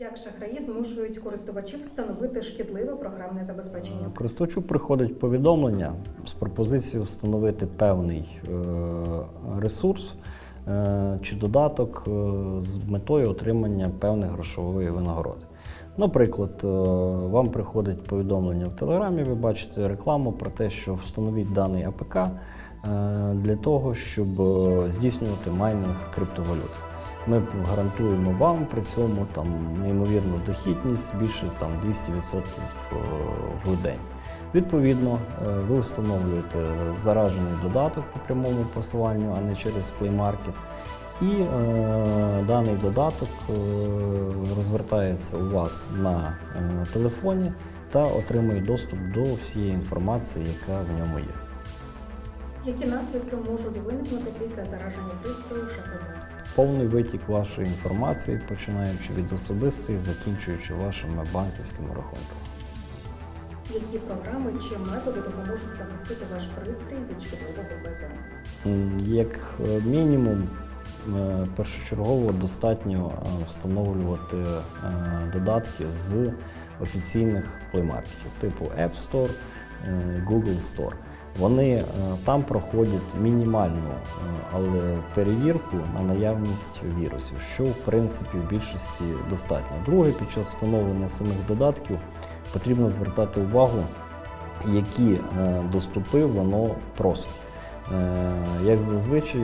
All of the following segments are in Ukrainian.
Як шахраї змушують користувачів встановити шкідливе програмне забезпечення? Користувачу приходить повідомлення з пропозицією встановити певний е, ресурс е, чи додаток е, з метою отримання певної грошової винагороди. Наприклад, е, вам приходить повідомлення в Телеграмі, ви бачите рекламу про те, що встановіть даний АПК е, для того, щоб е, здійснювати майнинг криптовалют. Ми гарантуємо вам при цьому там неймовірну дохідність більше там 200% в день. Відповідно, е, ви встановлюєте заражений додаток по прямому посиланню, а не через Play Market. І е, даний додаток е, розвертається у вас на е, телефоні та отримує доступ до всієї інформації, яка в ньому є. Які наслідки можуть виникнути після зараження пристрою ШПЗ? Повний витік вашої інформації, починаючи від особистої, закінчуючи вашими банківськими рахунками. Які програми чи методи допоможуть захистити ваш пристрій від шкідливого ПЗ? Як е, мінімум, е, першочергово достатньо е, встановлювати додатки з офіційних плеймаркетів, типу App Store, Google Store. Вони е, там проходять мінімальну, е, але перевірку на наявність вірусів, що в принципі в більшості достатньо. Друге, під час встановлення самих додатків потрібно звертати увагу, які е, доступи воно просить. Як зазвичай,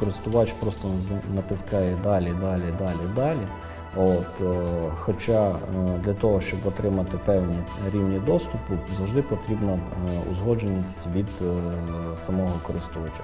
користувач просто натискає далі, далі, далі, далі. От, е, хоча е, для того, щоб отримати певні рівні доступу, завжди потрібна е, узгодженість від самого користувача.